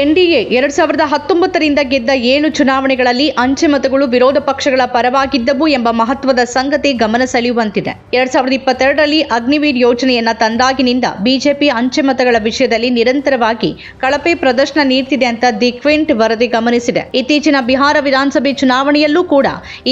NDA ಎರಡ್ ಸಾವಿರದ ಹತ್ತೊಂಬತ್ತರಿಂದ ಗೆದ್ದ ಏಳು ಚುನಾವಣೆಗಳಲ್ಲಿ ಅಂಚೆ ಮತಗಳು ವಿರೋಧ ಪಕ್ಷಗಳ ಪರವಾಗಿದ್ದವು ಎಂಬ ಮಹತ್ವದ ಸಂಗತಿ ಗಮನ ಸೆಳೆಯುವಂತಿದೆ. ಎರಡ್ ಸಾವಿರದ ಇಪ್ಪತ್ತೆರಡರಲ್ಲಿ ಅಗ್ನಿವೀರ್ ಯೋಜನೆಯನ್ನ ತಂದಾಗಿನಿಂದ ಬಿಜೆಪಿ ಅಂಚೆ ಮತಗಳ ವಿಷಯದಲ್ಲಿ ನಿರಂತರವಾಗಿ ಕಳಪೆ ಪ್ರದರ್ಶನ ನೀಡುತ್ತಿದೆ ಅಂತ ದಿ ಕ್ವಿಂಟ್ ವರದಿ ಗಮನಿಸಿದೆ. ಇತ್ತೀಚಿನ ಬಿಹಾರ ವಿಧಾನಸಭೆ ಚುನಾವಣೆಯಲ್ಲೂ ಕೂಡ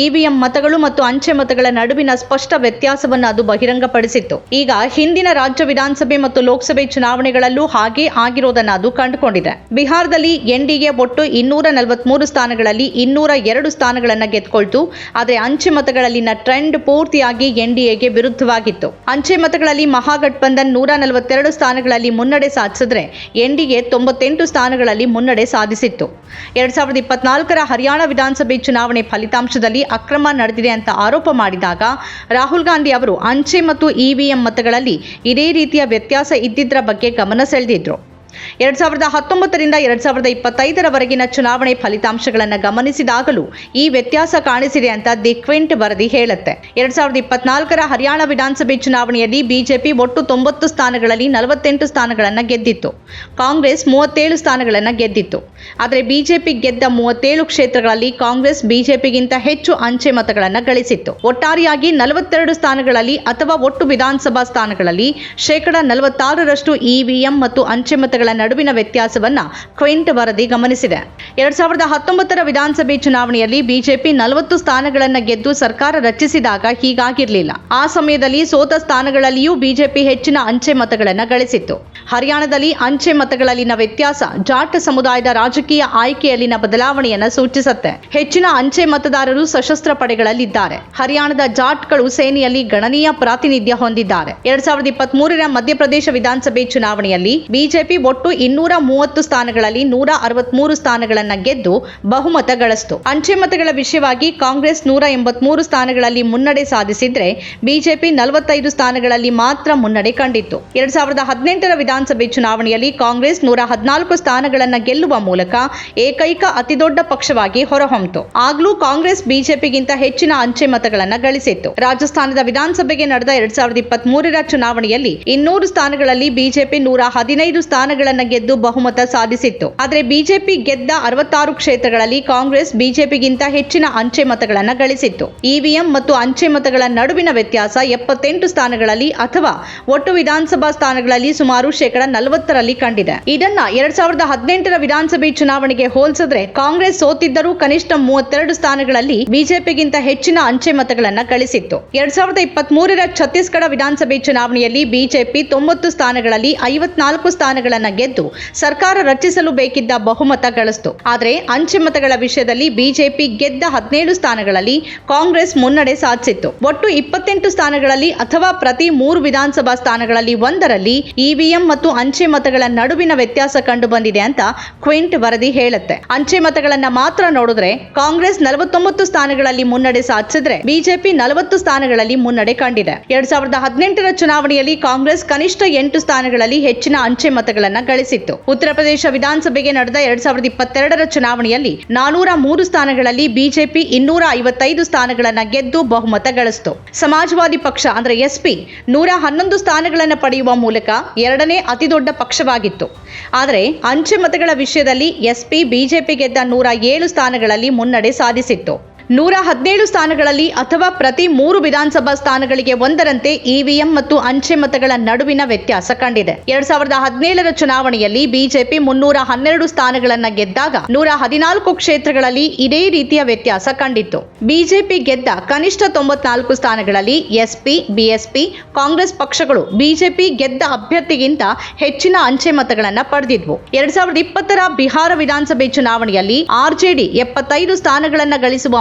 ಇವಿಎಂ ಮತಗಳು ಮತ್ತು ಅಂಚೆ ಮತಗಳ ನಡುವಿನ ಸ್ಪಷ್ಟ ವ್ಯತ್ಯಾಸವನ್ನು ಅದು ಬಹಿರಂಗಪಡಿಸಿತ್ತು. ಈಗ ಹಿಂದಿನ ರಾಜ್ಯ ವಿಧಾನಸಭೆ ಮತ್ತು ಲೋಕಸಭೆ ಚುನಾವಣೆಗಳಲ್ಲೂ ಹಾಗೆ ಆಗಿರೋದನ್ನ ಅದು ಕಂಡುಕೊಂಡಿದೆ. ಬಿಹಾರದಲ್ಲಿ ಎನ್ಡಿಎ ಒಟ್ಟು ಇನ್ನೂರ ನಲವತ್ಮೂರು ಸ್ಥಾನಗಳಲ್ಲಿ ಇನ್ನೂರ ಎರಡು ಸ್ಥಾನಗಳನ್ನು ಗೆದ್ಕೊಳ್ತು. ಆದರೆ ಅಂಚೆ ಮತಗಳಲ್ಲಿನ ಟ್ರೆಂಡ್ ಪೂರ್ತಿಯಾಗಿ ಎನ್ಡಿಎಗೆ ವಿರುದ್ಧವಾಗಿತ್ತು. ಅಂಚೆ ಮತಗಳಲ್ಲಿ ಮಹಾಗಠಬಂಧನ್ ನೂರ ನಲವತ್ತೆರಡು ಸ್ಥಾನಗಳಲ್ಲಿ ಮುನ್ನಡೆ ಸಾಧಿಸಿದ್ರೆ ಎನ್ಡಿಎ ತೊಂಬತ್ತೆಂಟು ಸ್ಥಾನಗಳಲ್ಲಿ ಮುನ್ನಡೆ ಸಾಧಿಸಿತ್ತು. ಎರಡ್ ಸಾವಿರದ ಇಪ್ಪತ್ನಾಲ್ಕರ ಹರಿಯಾಣ ವಿಧಾನಸಭೆ ಚುನಾವಣೆ ಫಲಿತಾಂಶದಲ್ಲಿ ಅಕ್ರಮ ನಡೆದಿದೆ ಅಂತ ಆರೋಪ ಮಾಡಿದಾಗ ರಾಹುಲ್ ಗಾಂಧಿ ಅವರು ಅಂಚೆ ಮತ್ತು ಇವಿಎಂ ಮತಗಳಲ್ಲಿ ಇದೇ ರೀತಿಯ ವ್ಯತ್ಯಾಸ ಇದ್ದಿದ್ದರ ಬಗ್ಗೆ ಗಮನ ಸೆಳೆದಿದ್ರು. ಎರಡ್ ಸಾವಿರದ ಹತ್ತೊಂಬತ್ತರಿಂದ ಎರಡ್ ಸಾವಿರದ ಇಪ್ಪತ್ತೈದರವರೆಗಿನ ಚುನಾವಣೆ ಫಲಿತಾಂಶಗಳನ್ನು ಗಮನಿಸಿದಾಗಲೂ ಈ ವ್ಯತ್ಯಾಸ ಕಾಣಿಸಿದೆ ಅಂತ ದಿ ಕ್ವಿಂಟ್ ವರದಿ ಹೇಳುತ್ತೆ. ಎರಡ್ ಸಾವಿರದ ಇಪ್ಪತ್ನಾಲ್ಕರ ಹರಿಯಾಣ ವಿಧಾನಸಭೆ ಚುನಾವಣೆಯಲ್ಲಿ ಬಿಜೆಪಿ ಒಟ್ಟು ತೊಂಬತ್ತು ಸ್ಥಾನಗಳಲ್ಲಿ ನಲವತ್ತೆಂಟು ಸ್ಥಾನಗಳನ್ನು ಗೆದ್ದಿತ್ತು. ಕಾಂಗ್ರೆಸ್ ಮೂವತ್ತೇಳು ಸ್ಥಾನಗಳನ್ನು ಗೆದ್ದಿತ್ತು. ಆದರೆ ಬಿಜೆಪಿ ಗೆದ್ದ ಮೂವತ್ತೇಳು ಕ್ಷೇತ್ರಗಳಲ್ಲಿ ಕಾಂಗ್ರೆಸ್ ಬಿಜೆಪಿಗಿಂತ ಹೆಚ್ಚು ಅಂಚೆ ಮತಗಳನ್ನು ಗಳಿಸಿತ್ತು. ಒಟ್ಟಾರೆಯಾಗಿ ನಲವತ್ತೆರಡು ಸ್ಥಾನಗಳಲ್ಲಿ ಅಥವಾ ಒಟ್ಟು ವಿಧಾನಸಭಾ ಸ್ಥಾನಗಳಲ್ಲಿ ಶೇಕಡಾ ನಲವತ್ತಾರರಷ್ಟು ಇವಿಎಂ ಮತ್ತು ಅಂಚೆ ಮತಗಳ ನಡುವಿನ ವ್ಯತ್ಯಾಸವನ್ನ ಕ್ವಿಂಟ್ ವರದಿ ಗಮನಿಸಿದೆ. ಎರಡ್ ಸಾವಿರದ ಹತ್ತೊಂಬತ್ತರ ವಿಧಾನಸಭೆ ಚುನಾವಣೆಯಲ್ಲಿ ಬಿಜೆಪಿ ನಲವತ್ತು ಸ್ಥಾನಗಳನ್ನ ಗೆದ್ದು ಸರ್ಕಾರ ರಚಿಸಿದಾಗ ಹೀಗಾಗಿರಲಿಲ್ಲ. ಆ ಸಮಯದಲ್ಲಿ ಸೋತ ಸ್ಥಾನಗಳಲ್ಲಿಯೂ ಬಿಜೆಪಿ ಹೆಚ್ಚಿನ ಅಂಚೆ ಮತಗಳನ್ನ ಗಳಿಸಿತ್ತು. ಹರಿಯಾಣದಲ್ಲಿ ಅಂಚೆ ಮತಗಳಲ್ಲಿನ ವ್ಯತ್ಯಾಸ ಜಾಟ್ ಸಮುದಾಯದ ರಾಜಕೀಯ ಆಯ್ಕೆಯಲ್ಲಿನ ಬದಲಾವಣೆಯನ್ನು ಸೂಚಿಸುತ್ತೆ. ಹೆಚ್ಚಿನ ಅಂಚೆ ಮತದಾರರು ಸಶಸ್ತ್ರ ಪಡೆಗಳಲ್ಲಿದ್ದಾರೆ. ಹರಿಯಾಣದ ಜಾಟ್ಗಳು ಸೇನೆಯಲ್ಲಿ ಗಣನೀಯ ಪ್ರಾತಿನಿಧ್ಯ ಹೊಂದಿದ್ದಾರೆ. ಎರಡ್ ಸಾವಿರದ ಇಪ್ಪತ್ತ್ ಮೂರರ ಮಧ್ಯಪ್ರದೇಶ ವಿಧಾನಸಭೆ ಚುನಾವಣೆಯಲ್ಲಿ ಬಿಜೆಪಿ ಒಟ್ಟು ಇನ್ನೂರ ಮೂವತ್ತು ಸ್ಥಾನಗಳಲ್ಲಿ ನೂರ ಅರವತ್ಮೂರು ಸ್ಥಾನಗಳನ್ನ ಗೆದ್ದು ಬಹುಮತ ಗಳಿಸಿತು ಅಂಚೆ ಮತಗಳ ವಿಷಯವಾಗಿ ಕಾಂಗ್ರೆಸ್ ನೂರ ಎಂಬತ್ಮೂರು ಸ್ಥಾನಗಳಲ್ಲಿ ಮುನ್ನಡೆ ಸಾಧಿಸಿದ್ರೆ ಬಿಜೆಪಿ ನಲವತ್ತೈದು ಸ್ಥಾನಗಳಲ್ಲಿ ಮಾತ್ರ ಮುನ್ನಡೆ ಕಂಡಿತ್ತು. ಎರಡ್ ಸಾವಿರದ ಹದಿನೆಂಟರ ವಿಧಾನಸಭೆ ಚುನಾವಣೆಯಲ್ಲಿ ಕಾಂಗ್ರೆಸ್ ನೂರ ಹದಿನಾಲ್ಕು ಸ್ಥಾನಗಳನ್ನು ಗೆಲ್ಲುವ ಮೂಲಕ ಏಕೈಕ ಅತಿದೊಡ್ಡ ಪಕ್ಷವಾಗಿ ಹೊರಹೊಮ್ಮಿತು ಆಗ್ಲೂ ಕಾಂಗ್ರೆಸ್ ಬಿಜೆಪಿಗಿಂತ ಹೆಚ್ಚಿನ ಅಂಚೆ ಮತಗಳನ್ನು ಗಳಿಸಿತ್ತು. ರಾಜಸ್ಥಾನದ ವಿಧಾನಸಭೆಗೆ ನಡೆದ ಎರಡ್ ಸಾವಿರದ ಇಪ್ಪತ್ತ್ ಚುನಾವಣೆಯಲ್ಲಿ ಇನ್ನೂರು ಸ್ಥಾನಗಳಲ್ಲಿ ಬಿಜೆಪಿ ನೂರ ಹದಿನೈದು ಸ್ಥಾನಗಳನ್ನು ಗೆದ್ದು ಬಹುಮತ ಸಾಧಿಸಿತ್ತು. ಆದರೆ ಬಿಜೆಪಿ ಗೆದ್ದ ಅರವತ್ತಾರು ಕ್ಷೇತ್ರಗಳಲ್ಲಿ ಕಾಂಗ್ರೆಸ್ ಬಿಜೆಪಿಗಿಂತ ಹೆಚ್ಚಿನ ಅಂಚೆ ಮತಗಳನ್ನು ಗಳಿಸಿತ್ತು. ಇವಿಎಂ ಮತ್ತು ಅಂಚೆ ಮತಗಳ ನಡುವಿನ ವ್ಯತ್ಯಾಸ ಎಪ್ಪತ್ತೆಂಟು ಸ್ಥಾನಗಳಲ್ಲಿ ಅಥವಾ ಒಟ್ಟು ವಿಧಾನಸಭಾ ಸ್ಥಾನಗಳಲ್ಲಿ ಸುಮಾರು ಶೇಕಡ ನಲವತ್ತರಲ್ಲಿ ಕಂಡಿದೆ. ಇದನ್ನ ಎರಡ್ ಸಾವಿರದ ಹದಿನೆಂಟರ ವಿಧಾನಸಭೆ ಚುನಾವಣೆಗೆ ಹೋಲಿಸಿದ್ರೆ ಕಾಂಗ್ರೆಸ್ ಸೋತಿದ್ದರೂ ಕನಿಷ್ಠ ಮೂವತ್ತೆರಡು ಸ್ಥಾನಗಳಲ್ಲಿ ಬಿಜೆಪಿಗಿಂತ ಹೆಚ್ಚಿನ ಅಂಚೆ ಮತಗಳನ್ನ ಗಳಿಸಿತ್ತು. ಎರಡ್ ಸಾವಿರದ ಇಪ್ಪತ್ತ್ ಛತ್ತೀಸ್ಗಢ ವಿಧಾನಸಭೆ ಚುನಾವಣೆಯಲ್ಲಿ ಬಿಜೆಪಿ ತೊಂಬತ್ತು ಸ್ಥಾನಗಳಲ್ಲಿ ಐವತ್ನಾಲ್ಕು ಸ್ಥಾನಗಳನ್ನ ಗೆದ್ದು ಸರ್ಕಾರ ರಚಿಸಲು ಬೇಕಿದ್ದ ಬಹುಮತ ಗಳಿಸಿತು. ಆದರೆ ಅಂಚೆ ಮತಗಳ ವಿಷಯದಲ್ಲಿ ಬಿಜೆಪಿ ಗೆದ್ದ ಹದಿನೇಳು ಸ್ಥಾನಗಳಲ್ಲಿ ಕಾಂಗ್ರೆಸ್ ಮುನ್ನಡೆ ಸಾಧಿಸಿತ್ತು. ಒಟ್ಟು ಇಪ್ಪತ್ತೆಂಟು ಸ್ಥಾನಗಳಲ್ಲಿ ಅಥವಾ ಪ್ರತಿ ಮೂರು ವಿಧಾನಸಭಾ ಸ್ಥಾನಗಳಲ್ಲಿ ಒಂದರಲ್ಲಿ ಇವಿಎಂ ಅಂಚೆ ಮತಗಳ ನಡುವಿನ ವ್ಯತ್ಯಾಸ ಕಂಡು ಬಂದಿದೆ ಅಂತ ಕ್ವಿಂಟ್ ವರದಿ ಹೇಳುತ್ತೆ. ಅಂಚೆ ಮತಗಳನ್ನ ಮಾತ್ರ ನೋಡಿದ್ರೆ ಕಾಂಗ್ರೆಸ್ ನಲವತ್ತೊಂಬತ್ತು ಸ್ಥಾನಗಳಲ್ಲಿ ಮುನ್ನಡೆ ಸಾಧಿಸಿದ್ರೆ ಬಿಜೆಪಿ ನಲವತ್ತು ಸ್ಥಾನಗಳಲ್ಲಿ ಮುನ್ನಡೆ ಕಂಡಿದೆ. ಎರಡ್ ಸಾವಿರದ ಹದಿನೆಂಟರ ಚುನಾವಣೆಯಲ್ಲಿ ಕಾಂಗ್ರೆಸ್ ಕನಿಷ್ಠ ಎಂಟು ಸ್ಥಾನಗಳಲ್ಲಿ ಹೆಚ್ಚಿನ ಅಂಚೆ ಮತಗಳನ್ನ ಗಳಿಸಿತ್ತು. ಉತ್ತರ ಪ್ರದೇಶ ವಿಧಾನಸಭೆಗೆ ನಡೆದ ಎರಡ್ ಸಾವಿರದ ಇಪ್ಪತ್ತೆರಡರ ಚುನಾವಣೆಯಲ್ಲಿ ನಾನೂರ ಮೂರು ಸ್ಥಾನಗಳಲ್ಲಿ ಬಿಜೆಪಿ ಇನ್ನೂರ ಐವತ್ತೈದು ಸ್ಥಾನಗಳನ್ನ ಗೆದ್ದು ಬಹುಮತ ಗಳಿಸಿತು. ಸಮಾಜವಾದಿ ಪಕ್ಷ ಅಂದ್ರೆ ಎಸ್ಪಿ ನೂರ ಹನ್ನೊಂದು ಸ್ಥಾನಗಳನ್ನು ಪಡೆಯುವ ಮೂಲಕ ಎರಡನೇ ಅತಿದೊಡ್ಡ ಪಕ್ಷವಾಗಿತ್ತು. ಆದರೆ ಅಂಚೆ ಮತಗಳ ವಿಷಯದಲ್ಲಿ ಎಸ್ಪಿ ಬಿಜೆಪಿ ಗೆದ್ದ ನೂರ ಏಳು ಸ್ಥಾನಗಳಲ್ಲಿ ಮುನ್ನಡೆ ಸಾಧಿಸಿತ್ತು. ನೂರ ಹದಿನೇಳು ಸ್ಥಾನಗಳಲ್ಲಿ ಅಥವಾ ಪ್ರತಿ ಮೂರು ವಿಧಾನಸಭಾ ಸ್ಥಾನಗಳಿಗೆ ಒಂದರಂತೆ ಇವಿಎಂ ಮತ್ತು ಅಂಚೆ ಮತಗಳ ನಡುವಿನ ವ್ಯತ್ಯಾಸ ಕಂಡಿದೆ. ಎರಡ್ ಸಾವಿರದ ಹದಿನೇಳರ ಚುನಾವಣೆಯಲ್ಲಿ ಬಿಜೆಪಿ ಮುನ್ನೂರ ಹನ್ನೆರಡು ಸ್ಥಾನಗಳನ್ನ ಗೆದ್ದಾಗ ನೂರ ಹದಿನಾಲ್ಕು ಕ್ಷೇತ್ರಗಳಲ್ಲಿ ಇದೇ ರೀತಿಯ ವ್ಯತ್ಯಾಸ ಕಂಡಿತ್ತು. ಬಿಜೆಪಿ ಗೆದ್ದ ಕನಿಷ್ಠ ತೊಂಬತ್ನಾಲ್ಕು ಸ್ಥಾನಗಳಲ್ಲಿ ಎಸ್ಪಿ, ಬಿಎಸ್ಪಿ, ಕಾಂಗ್ರೆಸ್ ಪಕ್ಷಗಳು ಬಿಜೆಪಿ ಗೆದ್ದ ಅಭ್ಯರ್ಥಿಗಿಂತ ಹೆಚ್ಚಿನ ಅಂಚೆ ಮತಗಳನ್ನ ಪಡೆದಿದ್ವು. ಎರಡ್ ಸಾವಿರದ ಇಪ್ಪತ್ತರ ಬಿಹಾರ ವಿಧಾನಸಭೆ ಚುನಾವಣೆಯಲ್ಲಿ ಆರ್ಜೆಡಿ ಎಪ್ಪತ್ತೈದು ಸ್ಥಾನಗಳನ್ನ ಗಳಿಸುವ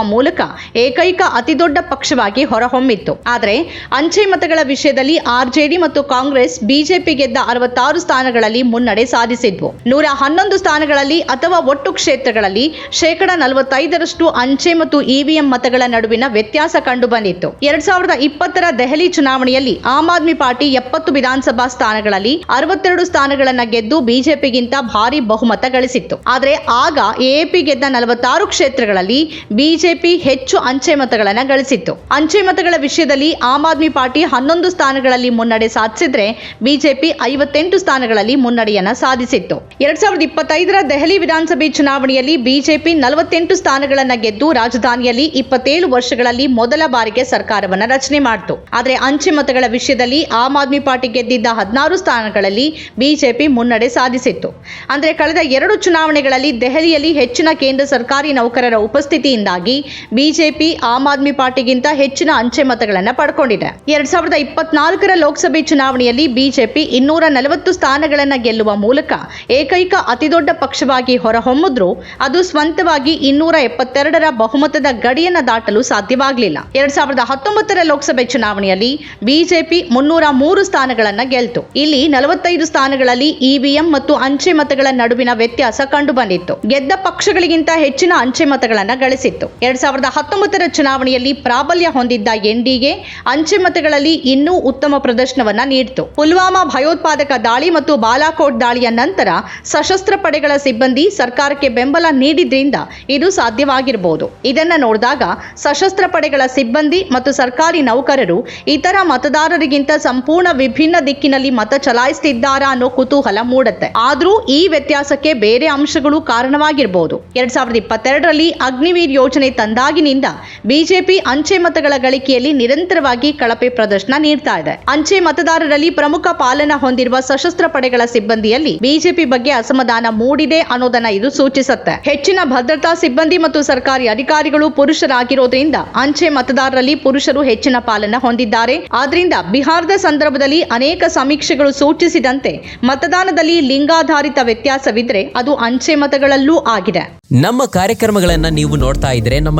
ಏಕೈಕ ಅತಿದೊಡ್ಡ ಪಕ್ಷವಾಗಿ ಹೊರಹೊಮ್ಮಿತ್ತು. ಆದರೆ ಅಂಚೆ ಮತಗಳ ವಿಷಯದಲ್ಲಿ ಆರ್ಜೆಡಿ ಮತ್ತು ಕಾಂಗ್ರೆಸ್ ಬಿಜೆಪಿ ಗೆದ್ದ ಅರವತ್ತಾರು ಸ್ಥಾನಗಳಲ್ಲಿ ಮುನ್ನಡೆ ಸಾಧಿಸಿದ್ವು. ನೂರ ಹನ್ನೊಂದು ಸ್ಥಾನಗಳಲ್ಲಿ ಅಥವಾ ಒಟ್ಟು ಕ್ಷೇತ್ರಗಳಲ್ಲಿ ಶೇಕಡ ನಲವತ್ತೈದರಷ್ಟು ಅಂಚೆ ಮತ್ತು ಇವಿಎಂ ಮತಗಳ ನಡುವಿನ ವ್ಯತ್ಯಾಸ ಕಂಡುಬಂದಿತ್ತು. ಎರಡ್ ಸಾವಿರದ ಇಪ್ಪತ್ತರ ದೆಹಲಿ ಚುನಾವಣೆಯಲ್ಲಿ ಆಮ್ ಆದ್ಮಿ ಪಾರ್ಟಿ ಎಪ್ಪತ್ತು ವಿಧಾನಸಭಾ ಸ್ಥಾನಗಳಲ್ಲಿ ಅರವತ್ತೆರಡು ಸ್ಥಾನಗಳನ್ನು ಗೆದ್ದು ಬಿಜೆಪಿಗಿಂತ ಭಾರಿ ಬಹುಮತ ಗಳಿಸಿತ್ತು. ಆದರೆ ಆಗ ಎಎಪಿ ಗೆದ್ದ ನಲವತ್ತಾರು ಕ್ಷೇತ್ರಗಳಲ್ಲಿ ಬಿಜೆಪಿ ಬಿಜೆಪಿ ಹೆಚ್ಚು ಅಂಚೆ ಮತಗಳನ್ನು ಗಳಿಸಿತ್ತು. ಅಂಚೆ ಮತಗಳ ವಿಷಯದಲ್ಲಿ ಆಮ್ ಆದ್ಮಿ ಪಾರ್ಟಿ ಹನ್ನೊಂದು ಸ್ಥಾನಗಳಲ್ಲಿ ಮುನ್ನಡೆ ಸಾಧಿಸಿದ್ರೆ ಬಿಜೆಪಿ ಐವತ್ತೆಂಟು ಸ್ಥಾನಗಳಲ್ಲಿ ಮುನ್ನಡೆಯನ್ನ ಸಾಧಿಸಿತ್ತು. ಎರಡ್ ಸಾವಿರದ ಇಪ್ಪತ್ತೈದರ ದೆಹಲಿ ವಿಧಾನಸಭೆ ಚುನಾವಣೆಯಲ್ಲಿ ಬಿಜೆಪಿ ನಲವತ್ತೆಂಟು ಸ್ಥಾನಗಳನ್ನ ಗೆದ್ದು ರಾಜಧಾನಿಯಲ್ಲಿ ಇಪ್ಪತ್ತೇಳು ವರ್ಷಗಳಲ್ಲಿ ಮೊದಲ ಬಾರಿಗೆ ಸರ್ಕಾರವನ್ನ ರಚನೆ ಮಾಡಿತು. ಆದರೆ ಅಂಚೆ ಮತಗಳ ವಿಷಯದಲ್ಲಿ ಆಮ್ ಆದ್ಮಿ ಪಾರ್ಟಿ ಗೆದ್ದಿದ್ದ ಹದಿನಾರು ಸ್ಥಾನಗಳಲ್ಲಿ ಬಿಜೆಪಿ ಮುನ್ನಡೆ ಸಾಧಿಸಿತ್ತು. ಅಂದರೆ ಕಳೆದ ಎರಡು ಚುನಾವಣೆಗಳಲ್ಲಿ ದೆಹಲಿಯಲ್ಲಿ ಹೆಚ್ಚಿನ ಕೇಂದ್ರ ಸರ್ಕಾರಿ ನೌಕರರ ಉಪಸ್ಥಿತಿಯಿಂದಾಗಿ ಬಿಜೆಪಿ ಆಮ್ ಆದ್ಮಿ ಪಾರ್ಟಿಗಿಂತ ಹೆಚ್ಚಿನ ಅಂಚೆ ಮತಗಳನ್ನು ಪಡ್ಕೊಂಡಿದೆ. ಎರಡ್ ಸಾವಿರದ ಇಪ್ಪತ್ನಾಲ್ಕರ ಲೋಕಸಭೆ ಚುನಾವಣೆಯಲ್ಲಿ ಬಿಜೆಪಿ ಇನ್ನೂರ ನಲವತ್ತು ಸ್ಥಾನಗಳನ್ನು ಗೆಲ್ಲುವ ಮೂಲಕ ಏಕೈಕ ಅತಿದೊಡ್ಡ ಪಕ್ಷವಾಗಿ ಹೊರಹೊಮ್ಮಿದ್ರು. ಅದು ಸ್ವಂತವಾಗಿ ಇನ್ನೂರ ಎಪ್ಪತ್ತೆರಡರ ಬಹುಮತದ ಗಡಿಯನ್ನ ದಾಟಲು ಸಾಧ್ಯವಾಗಲಿಲ್ಲ. ಎರಡ್ ಸಾವಿರದ ಹತ್ತೊಂಬತ್ತರ ಲೋಕಸಭೆ ಚುನಾವಣೆಯಲ್ಲಿ ಬಿಜೆಪಿ ಮುನ್ನೂರ ಮೂರು ಸ್ಥಾನಗಳನ್ನು ಗೆಲ್ತು. ಇಲ್ಲಿ ನಲವತ್ತೈದು ಸ್ಥಾನಗಳಲ್ಲಿ ಇವಿಎಂ ಮತ್ತು ಅಂಚೆ ಮತಗಳ ನಡುವಿನ ವ್ಯತ್ಯಾಸ ಕಂಡುಬಂದಿತ್ತು. ಗೆದ್ದ ಪಕ್ಷಗಳಿಗಿಂತ ಹೆಚ್ಚಿನ ಅಂಚೆ ಮತಗಳನ್ನು ಗಳಿಸಿತ್ತು. ಎರಡ್ ಸಾವಿರದ ಹತ್ತೊಂಬತ್ತರ ಚುನಾವಣೆಯಲ್ಲಿ ಪ್ರಾಬಲ್ಯ ಹೊಂದಿದ್ದ ಎನ್ಡಿಎ ಅಂಚೆ ಮತಗಳಲ್ಲಿ ಇನ್ನೂ ಉತ್ತಮ ಪ್ರದರ್ಶನವನ್ನ ನೀಡಿತು. ಪುಲ್ವಾಮಾ ಭಯೋತ್ಪಾದಕ ದಾಳಿ ಮತ್ತು ಬಾಲಾಕೋಟ್ ದಾಳಿಯ ನಂತರ ಸಶಸ್ತ್ರ ಪಡೆಗಳ ಸಿಬ್ಬಂದಿ ಸರ್ಕಾರಕ್ಕೆ ಬೆಂಬಲ ನೀಡಿದ್ರಿಂದ ಇದು ಸಾಧ್ಯವಾಗಿರಬಹುದು ಇದನ್ನ ನೋಡಿದಾಗ ಸಶಸ್ತ್ರ ಪಡೆಗಳ ಸಿಬ್ಬಂದಿ ಮತ್ತು ಸರ್ಕಾರಿ ನೌಕರರು ಇತರ ಮತದಾರರಿಗಿಂತ ಸಂಪೂರ್ಣ ವಿಭಿನ್ನ ದಿಕ್ಕಿನಲ್ಲಿ ಮತ ಚಲಾಯಿಸುತ್ತಿದ್ದಾರಾ ಅನ್ನೋ ಕುತೂಹಲ ಮೂಡುತ್ತೆ. ಆದರೂ ಈ ವ್ಯತ್ಯಾಸಕ್ಕೆ ಬೇರೆ ಅಂಶಗಳು ಕಾರಣವಾಗಿರಬಹುದು ಎರಡ್ ಸಾವಿರದ ಇಪ್ಪತ್ತೆರಡರಲ್ಲಿ ಅಗ್ನಿವೀರ್ ಯೋಜನೆ ತಂದಾಗಿನಿಂದ ಬಿಜೆಪಿ ಅಂಚೆ ಮತಗಳ ಗಳಿಕೆಯಲ್ಲಿ ನಿರಂತರವಾಗಿ ಕಳಪೆ ಪ್ರದರ್ಶನ ನೀಡ್ತಾ ಇದೆ. ಅಂಚೆ ಮತದಾರರಲ್ಲಿ ಪ್ರಮುಖ ಪಾಲನ ಹೊಂದಿರುವ ಸಶಸ್ತ್ರ ಪಡೆಗಳ ಸಿಬ್ಬಂದಿಯಲ್ಲಿ ಬಿಜೆಪಿ ಬಗ್ಗೆ ಅಸಮಾಧಾನ ಮೂಡಿದೆ ಅನ್ನೋದನ್ನ ಇದು ಸೂಚಿಸುತ್ತೆ. ಹೆಚ್ಚಿನ ಭದ್ರತಾ ಸಿಬ್ಬಂದಿ ಮತ್ತು ಸರ್ಕಾರಿ ಅಧಿಕಾರಿಗಳು ಪುರುಷರಾಗಿರೋದ್ರಿಂದ ಅಂಚೆ ಮತದಾರರಲ್ಲಿ ಪುರುಷರು ಹೆಚ್ಚಿನ ಪಾಲನ ಹೊಂದಿದ್ದಾರೆ. ಆದ್ರಿಂದ ಬಿಹಾರದ ಸಂದರ್ಭದಲ್ಲಿ ಅನೇಕ ಸಮೀಕ್ಷೆಗಳು ಸೂಚಿಸಿದಂತೆ ಮತದಾನದಲ್ಲಿ ಲಿಂಗಾಧಾರಿತ ವ್ಯತ್ಯಾಸವಿದ್ರೆ ಅದು ಅಂಚೆ ಮತಗಳಲ್ಲೂ ಆಗಿದೆ. ನಮ್ಮ ಕಾರ್ಯಕ್ರಮಗಳನ್ನ ನೀವು ನೋಡ್ತಾ ಇದ್ರೆ ನಮ್ಮ